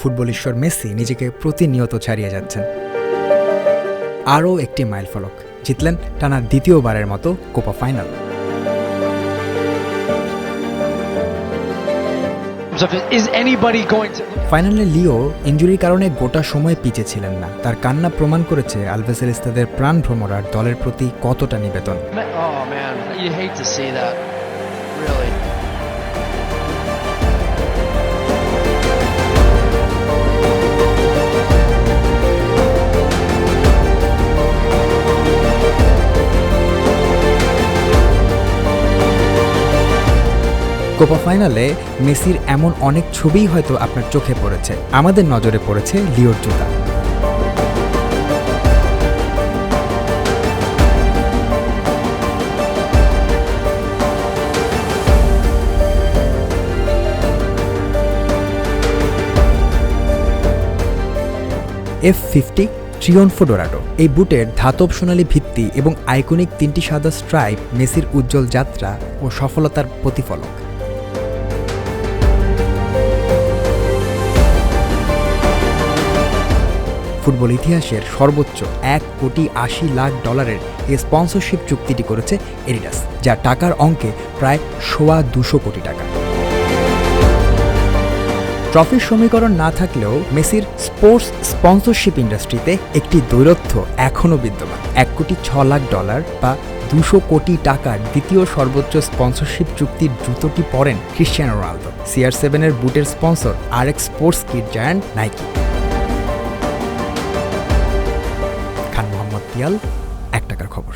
Football ঈশ্বর Messi নিজেকে প্রতিনিয়ত ছাড়িয়ে যাচ্ছেন। আরও একটি মাইল ফলক জিতলেন টানা দ্বিতীয়বারের মতো কোপা ফাইনাল। ফাইনালে লিও ইঞ্জুরির কারণে গোটা সময় পিছে ছিলেন না। তার কান্না প্রমাণ করেছে আলভেসেলিস তাদের প্রাণ ভ্রমরার দলের প্রতি কতটা নিবেদন। কোপা ফাইনালে মেসির এমন অনেক ছবিই হয়তো আপনার চোখে পড়েছে। আমাদের নজরে পড়েছে লিওর জুতা। এফ ফিফটি ট্রিয়নফো ডোরাডো এই বুটের ধাতব সোনালী ভিত্তি এবং আইকনিক তিনটি সাদা স্ট্রাইপ মেসির উজ্জ্বল যাত্রা ও সফলতার প্রতিফলক। ফুটবল ইতিহাসের সর্বোচ্চ এক কোটি আশি লাখ ডলারের এই স্পন্সরশিপ চুক্তিটি করেছে এডিডাস, যা টাকার অঙ্কে প্রায় সোয়া দুশো কোটি টাকা। ট্রফির সমীকরণ না থাকলেও মেসির স্পোর্টস স্পন্সরশিপ ইন্ডাস্ট্রিতে একটি দৈরথ্য এখনও বিদ্যমান। এক কোটি ছ লাখ ডলার বা দুশো কোটি টাকার দ্বিতীয় সর্বোচ্চ স্পন্সরশিপ চুক্তির জুতোটি পরেন ক্রিশ্চিয়ানো রোনালদো। সিআর সেভেনের বুটের স্পন্সর আর এক sports kit giant Nike. Mohammad এক টাকার খবর।